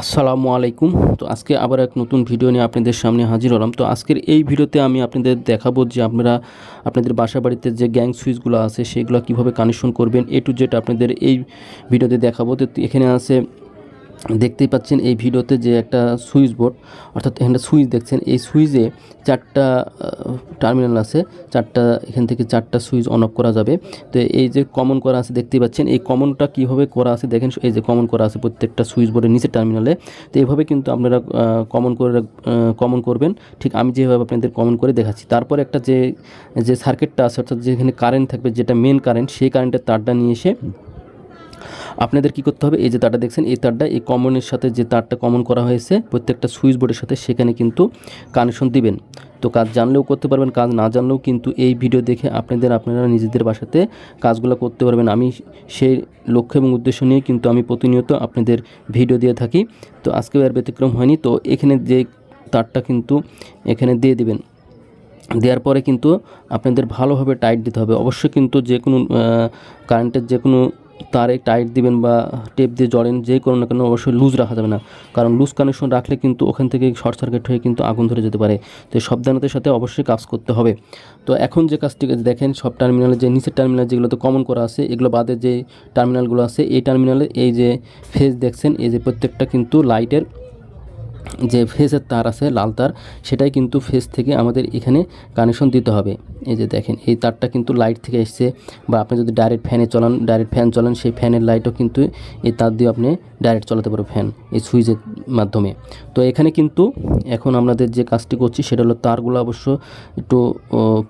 আসসালামু আলাইকুম। তো আজকে আবার এক নতুন ভিডিও নিয়ে আপনাদের সামনে হাজির হলাম। তো আজকের এই ভিডিওতে আমি আপনাদের দেখাবো যে আপনারা, আপনাদের বাসা বাড়িতে যে গ্যাং সুইচগুলো আছে, সেগুলো কীভাবে কানেকশন করবেন। এ টু জেড আপনাদের এই ভিডিওতে দেখাবো। তো এখানে আছে দেখতেই পাচ্ছেন এই ভিডিওতে যে একটা সুইচ বোর্ড, অর্থাৎ এখানে সুইচ দেখছেন, এই সুইচে চারটা টার্মিনাল আছে, চারটা, এখান থেকে চারটা সুইচ অন অফ করা যাবে। তো এই যে কমন করা আছে দেখতেই পাচ্ছেন, এই কমনটা কীভাবে করা আছে দেখেন, এই যে কমন করা আছে প্রত্যেকটা সুইচ বোর্ডের নিচে টার্মিনালে তো এইভাবে কিন্তু আপনারা কমন করে কমন করবেন। ঠিক আমি যেভাবে আপনাদের কমন করে দেখাচ্ছি। তারপর একটা যে যে সার্কিটটা আছে, অর্থাৎ যেখানে কারেন্ট থাকবে, যেটা মেন কারেন্ট সেই কারেন্টের তারটা নিয়ে এসে আপনাদের কি করতে হবে? এই যে তারটা দেখছেন, এই তারটা, এই কমনের সাথে যে তারটা কমন করা হয়েছে, প্রত্যেকটা সুইচ বোর্ডের সাথে সেখানে কিন্তু কানেকশন দিবেন। তো কাজ জানলেও করতে পারবেন, কাজ না জানলেও কিন্তু এই ভিডিও দেখে আপনাদের, আপনারা নিজেদের বাসাতে কাজগুলো করতে পারবেন। আমি সেই লক্ষ্য এবং উদ্দেশ্য নিয়ে কিন্তু আমি প্রতিনিয়ত আপনাদের ভিডিও দিয়ে থাকি। তো আজকেও আর ব্যতিক্রম হয়নি, তো এখানে যে তারটা কিন্তু এখানে দিয়ে দিবেন। দেওয়ার পরে কিন্তু আপনাদের ভালোভাবে টাইট দিতে হবে। অবশ্যই কিন্তু যে কোনো কারেন্টের যে কোনো তারে টাইট দিবেন বা টেপ দিয়ে জড়েন যে কোনো না কেন অবশ্যই লুজ রাখা যাবে না। কারণ লুজ কানেকশন রাখলে কিন্তু ওখান থেকে শর্ট সার্কিট হয়ে কিন্তু আগুন ধরে যেতে পারে। তো সাবধানতার সাথে অবশ্যই কাজ করতে হবে। তো এখন যে কাজটি দেখেন, সব টার্মিনালে যে নিচের টার্মিনাল যেগুলোতে কমন করা আছে, এগুলো বাদে যে টার্মিনালগুলো আছে, এই টার্মিনালে এই যে ফেজ দেখছেন, এই যে প্রত্যেকটা কিন্তু লাইটের যে ফেসের তার আছে, লাল তার, সেটাই কিন্তু ফেস থেকে আমাদের এখানে কানেকশন দিতে হবে। এই যে দেখেন, এই তারটা কিন্তু লাইট থেকে এসছে বা আপনি যদি ডাইরেক্ট ফ্যানে চলান ডাইরেক্ট ফ্যান চলান, সেই ফ্যানের লাইটও কিন্তু এই তার দিয়ে আপনি ডাইরেক্ট চালাতে পারবেন ফ্যান এই সুইচের মাধ্যমে। তো এখানে কিন্তু এখন আমাদের যে কাজটি করছি, সেটা হলো তারগুলো অবশ্য একটু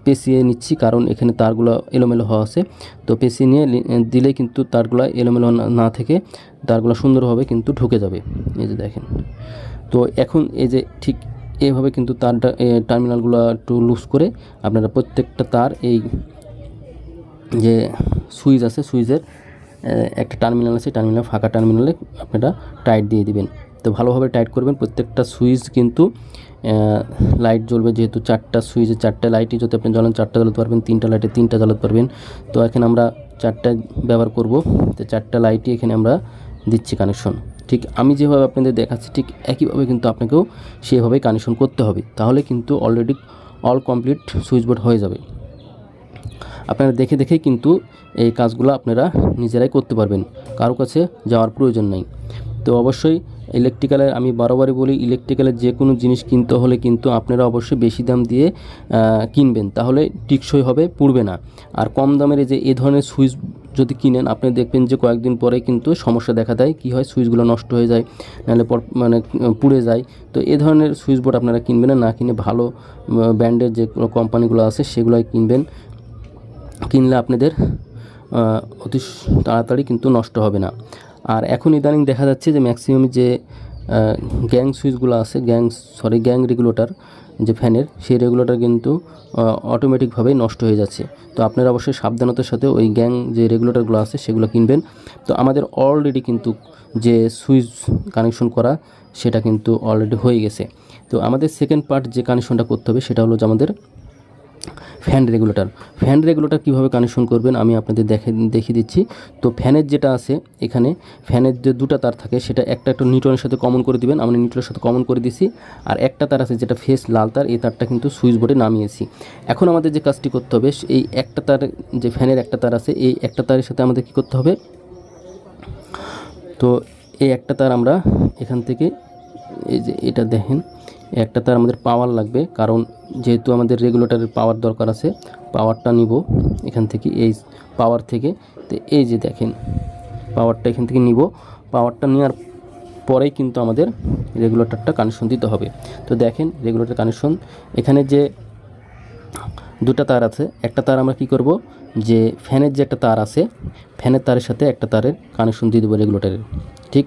পেঁচিয়ে নিচ্ছি, কারণ এখানে তারগুলো এলোমেলো হওয়া আছে। তো পেঁচিয়ে নিয়ে দিলে কিন্তু তারগুলো এলোমেলো না থেকে তারগুলো সুন্দরভাবে কিন্তু ঢুকে যাবে। এই যে দেখেন তো এখন এই যে ঠিক এভাবে কিন্তু তার টার্মিনালগুলো একটু লুজ করে আপনারা প্রত্যেকটা তার এই যে সুইচ আছে, সুইচের একটা টার্মিনাল আছে, টার্মিনাল, ফাঁকা টার্মিনালে আপনারা টাইট দিয়ে দিবেন। তো ভালোভাবে টাইট করবেন, প্রত্যেকটা সুইচ কিন্তু লাইট জ্বলবে যেহেতু চারটা সুইচে, চারটা লাইটই যদি আপনি জ্বালান, চারটা জ্বালাতে পারবেন, তিনটা লাইটে তিনটা জ্বালাতে পারবেন। তো এখানে আমরা চারটা ব্যবহার করব। তো চারটা লাইটই এখানে আমরা দিচ্ছি কানেকশন ঠিক আমি যেভাবে আপনাদের দেখাচ্ছি, ঠিক একইভাবে কিন্তু আপনাকেও সেভাবেই কানেকশন করতে হবে। তাহলে কিন্তু already all complete switch board হয়ে যাবে। আপনারা দেখে দেখেই কিন্তু এই কাজগুলো আপনারা নিজেরাই করতে পারবেন। কারও কাছে যাওয়ার প্রয়োজন নেই। তো অবশ্যই ইলেকট্রিক্যালের আমি বারবারই বলি ইলেকট্রিক্যালের যে কোনো জিনিস কিনতে হলে কিন্তু আপনারা অবশ্যই বেশি দাম দিয়ে কিনবেন। তাহলে টিকসই হবে, পুড়বে না। আর কম দামের যে, এ ধরনের সুইচ যদি কিনেন, আপনি দেখবেন যে কয়েকদিন পরে কিন্তু সমস্যা দেখা দেয়। কী হয়? সুইচগুলো নষ্ট হয়ে যায়, নাহলে পর মানে পুড়ে যায়। তো এ ধরনের সুইচ বোর্ড আপনারা কিনবেন না কিনে ভালো ব্র্যান্ডের যে কোম্পানিগুলো আছে সেগুলোই কিনবেন। কিনলে আপনাদের অতি তাড়াতাড়ি কিন্তু নষ্ট হবে না। আর এখন ইদানিং দেখা যাচ্ছে যে ম্যাক্সিমাম যে গ্যাং সুইচগুলো আছে গ্যাং সরি গ্যাং রেগুলেটর যে ফ্যানের সেই রেগুলেটর কিন্তু অটোমেটিকভাবেই নষ্ট হয়ে যাচ্ছে। তো আপনারা অবশ্যই সাবধানতার সাথে ওই গ্যাং যে রেগুলেটরগুলো আছে, সেগুলো কিনবেন। তো আমাদের অলরেডি কিন্তু যে সুইচ কানেকশন করা, সেটা কিন্তু অলরেডি হয়ে গেছে। তো আমাদের সেকেন্ড পার্ট যে কানেকশনটা করতে হবে, সেটা হলো যে আমাদের ফ্যান রেগুলেটর ফ্যান রেগুলেটর কীভাবে কানেকশন করবেন আমি আপনাদের দেখে, দেখিয়ে দিচ্ছি। তো ফ্যানের যেটা আছে এখানে ফ্যানের যে দুটা তার থাকে, সেটা একটা একটা নিউটনের সাথে কমন করে দিবেন। আমরা নিউটনের সাথে কমন করে দিছি। আর একটা তার আছে যেটা ফেস লাল তার, এই তারটা কিন্তু সুইচ বোর্ডে নামিয়েছি। এখন আমাদের যে কাজটি করতে হবে, এই একটা তার, যে ফ্যানের একটা তার আছে, এই একটা তারের সাথে আমাদের কী করতে হবে? তো এই একটা তার আমরা এখান থেকে, এই যে এটা দেখেন একটা তার আমাদের পাওয়ার লাগবে, কারণ যেহেতু আমাদের রেগুলেটরের পাওয়ার দরকার আছে পাওয়ারটা নিব এখান থেকে, এই পাওয়ার থেকে। তো এই যে দেখেন পাওয়ারটা এখান থেকে নিব। পাওয়ারটা নেওয়ার পরেই কিন্তু আমাদের রেগুলেটরটা কানেকশন দিতে হবে। তো দেখেন রেগুলেটর কানেকশন এখানে যে দুটা তার আছে, একটা তার আমরা কি করব? যে ফ্যানের যে একটা তার আছে ফ্যানের তারের সাথে একটা তারের কানেকশন দিয়ে দেবো রেগুলেটরের ঠিক?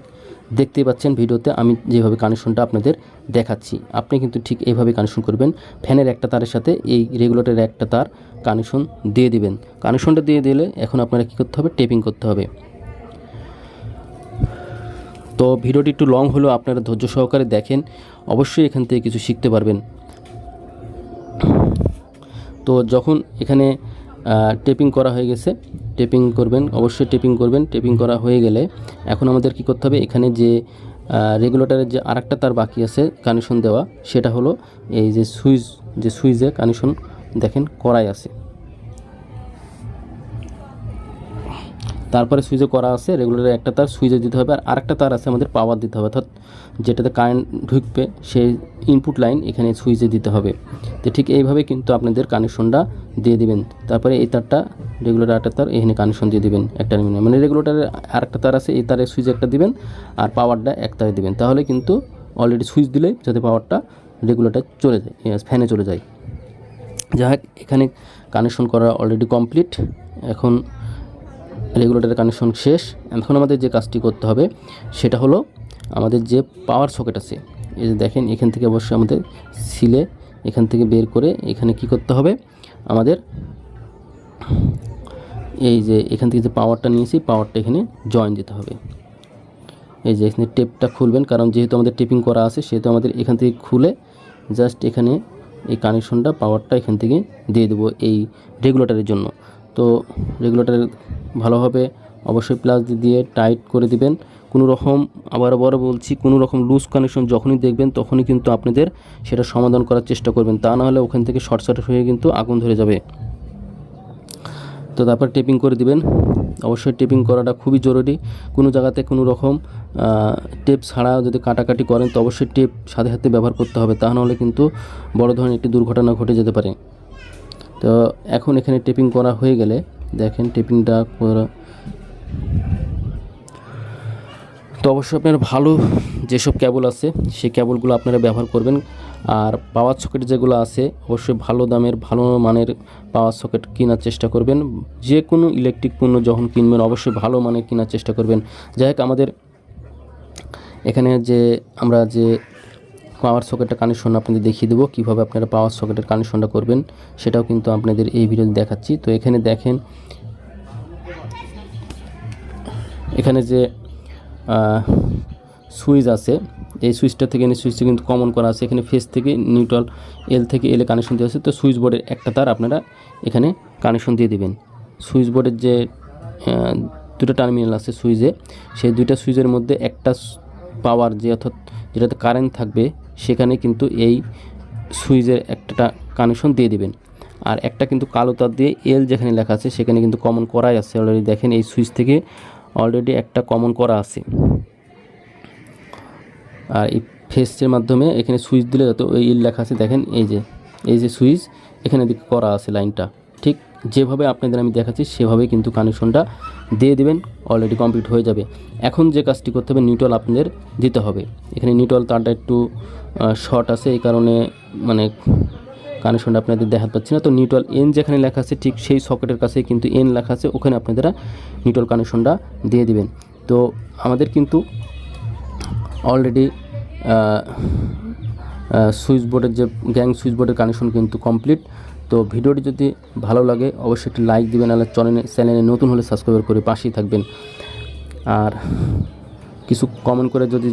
দেখতেই পাচ্ছেন ভিডিওতে আমি যেভাবে কানেকশনটা আপনাদের দেখাচ্ছি। আপনি কিন্তু ঠিক এইভাবে কানেকশন করবেন। ফ্যানের একটা তারের সাথে এই রেগুলেটরের একটা তার কানেকশন দিয়ে দিবেন। কানেকশনটা দিয়ে দিলে এখন আপনারা কী করতে হবে? টেপিং করতে হবে। তো ভিডিওটি একটু লং হলেও আপনারা ধৈর্য সহকারে দেখেন। অবশ্যই এখান থেকে কিছু শিখতে পারবেন। তো যখন এখানে টেপিং করা হয়ে গেছে। টেপিং করবেন, অবশ্যই টেপিং করবেন। টেপিং করা হয়ে গেলে এখন আমাদের কি করতে হবে? এখানে যে রেগুলেটারের যে আরেকটা তার বাকি আছে কানেকশন দেওয়া, সেটা হলো এই যে সুইচ, যে সুইচে কানেকশন দেখেন করাই আছে। তারপরে সুইচে করা আছে রেগুলেটর একটা তার সুইচে দিতে হবে আর আরেকটা তার আছে আমাদের পাওয়ার দিতে হবে। অর্থাৎ যেটাতে কারেন্ট ঢুকবে, সেই ইনপুট লাইন এখানে সুইচে দিতে হবে। তো ঠিক এইভাবে কিন্তু আপনাদের কানেকশনটা দিয়ে দিবেন। তারপরে এই তারটা রেগুলেটর একটা তার এখানে কানেকশন দিয়ে দিবেন একটা টার্মিনাল মানে রেগুলেটরের আরেকটা তার আছে, এই তারে সুইচ একটা দিবেন আর পাওয়ারটা এক তারে দিবেন। তাহলে কিন্তু অলরেডি সুইচ দিলেই যাতে পাওয়ারটা রেগুলেটর চলে যায় ফ্যানে চলে যায়। যাই হোক, এখানে কানেকশন করা অলরেডি কমপ্লিট এখন রেগুলেটরের কানেকশন শেষ। এখন আমাদের যে কাজটি করতে হবে, সেটা হলো আমাদের যে পাওয়ার সকেট আছে, এই যে দেখেন, এখান থেকে অবশ্যই আমাদের সিলে এখান থেকে বের করে এখানে কি করতে হবে? আমাদের এই যে এখান থেকে যে পাওয়ারটা নিয়েছি পাওয়ারটা এখানে জয়েন দিতে হবে। এই যে এখানে টেপটা খুলবেন, কারণ যেহেতু আমাদের টেপিং করা আছে, সেহেতু আমাদের এখান থেকে খুলে জাস্ট এখানে এই কানেকশনটা পাওয়ারটা এখান থেকে দিয়ে দেবো এই রেগুলেটারের জন্য। তো রেগুলেটর ভালোভাবে অবশ্যই প্লাস দিয়ে টাইট করে দিবেন। কোনো রকম, আবার আবার বলছি, কোনো রকম লুজ কানেকশন যখনই দেখবেন, তখনই কিন্তু আপনাদের সেটা সমাধান করার চেষ্টা করবেন। তা না হলে ওখান থেকে শর্ট সার্কিট হয়ে কিন্তু আগুন ধরে যাবে। তো তারপর টেপিং করে দিবেন। অবশ্যই টেপিং করাটা খুবই জরুরি। কোনো জায়গাতে কোনো রকম টেপ ছাড়া যদি কাটাকাটি করেন, তো অবশ্যই টেপ সাথে সাথে ব্যবহার করতে হবে। তা নাহলে কিন্তু বড় ধরনের একটি দুর্ঘটনা ঘটে যেতে পারে। তো এখন এখানে টেপিং করা হয়ে গেলে দেখেন টেপিংটা করা তো অবশ্যই আপনার ভালো যেসব ক্যাবল আছে, সেই ক্যাবলগুলো আপনারা ব্যবহার করবেন। আর পাওয়ার সকেট যেগুলো আছে, অবশ্যই ভালো দামের, ভালো মানের পাওয়ার সকেট কেনার চেষ্টা করবেন। যে কোনো ইলেকট্রিক পণ্য যখন কিনবেন, অবশ্যই ভালো মানের কেনার চেষ্টা করবেন। যাই হোক, আমাদের এখানে যে, আমরা যে পাওয়ার সকেটের কানেকশন আপনাদের দেখিয়ে দেবো, কীভাবে আপনারা পাওয়ার সকেটের কানেকশনটা করবেন, সেটাও কিন্তু আপনাদের এই ভিডিওতে দেখাচ্ছি। তো এখানে দেখেন, এখানে যে সুইচ আছে, এই সুইচটা থেকে সুইচটা কিন্তু কমন করা আছে। এখানে ফেস থেকে নিউট্রাল এল থেকে এলে কানেকশন দেওয়া আছে। তো সুইচ বোর্ডের একটা তার আপনারা এখানে কানেকশন দিয়ে দেবেন। সুইচ বোর্ডের যে দুটো টার্মিনাল আছে সুইচে সেই দুইটা সুইচের মধ্যে একটা পাওয়ার যে অর্থাৎ যেটাতে কারেন্ট থাকবে সেখানে কিন্তু এই সুইচের একটা কানেকশন দিয়ে দিবেন। আর একটা কিন্তু কালো তার দিয়ে এল যেখানে লেখা আছে, সেখানে কিন্তু কমন করাই আছে। অলরেডি দেখেন এই সুইচ থেকে অলরেডি একটা কমন করা আছে। আর এই ফেসের মাধ্যমে এখানে সুইচ দিলে যত ওই ইল লেখা আছে, দেখেন এই যে এই যে সুইচ, এখানে দিকে করা আছে লাইনটা। ঠিক যেভাবে আপনাদের আমি দেখাচ্ছি, সেভাবে কিন্তু কানেকশনটা দিয়ে দিবেন অলরেডি কমপ্লিট হয়ে যাবে। এখন যে কাজটি করতে হবে নিউটল আপনাদের দিতে হবে। এখানে নিউটল তারটা একটু শর্ট আছে, এই কারণে মানে কানেকশনটা আপনাদের দেখাতে পাচ্ছি না। তো নিউট্রাল এন যেখানে লেখা আছে, ঠিক সেই সকেটের কাছে কিন্তু এন লেখা আছে, ওখানে আপনারা নিউট্রাল কানেকশনটা দিয়ে দিবেন। তো আমাদের কিন্তু অলরেডি সুইচ বোর্ডের যে গ্যাং সুইচ বোর্ডের কানেকশন কিন্তু কমপ্লিট তো ভিডিওটি যদি ভালো লাগে, অবশ্যই একটি লাইক দিবেন, আর চ্যানেলে চ্যানেলে নতুন হলে সাবস্ক্রাইব করে পাশেই থাকবেন। আর কিছু কমেন্ট করে যদি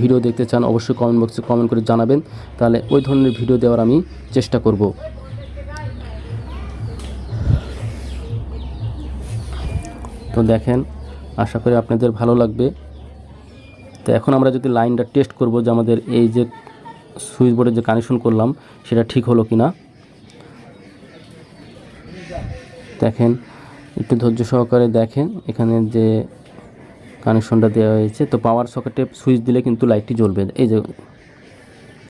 ভিডিও দেখতে চান, অবশ্যই কমেন্ট বক্সে কমেন্ট করে জানাবেন। তাহলে ওই ধরনের ভিডিও দেওয়ার আমি চেষ্টা করব। তো দেখেন, আশা করি আপনাদের ভালো লাগবে। তো এখন আমরা যদি লাইনটা টেস্ট করব যে আমাদের এই যে সুইচ বোর্ডের যে কানেকশন করলাম, সেটা ঠিক হলো কি না দেখেন, একটু ধৈর্য সহকারে দেখেন, এখানে যে কানেকশনটা দেওয়া হয়েছে। তো পাওয়ার সকেটে সুইচ দিলে কিন্তু লাইটটি জ্বলবে। এই যে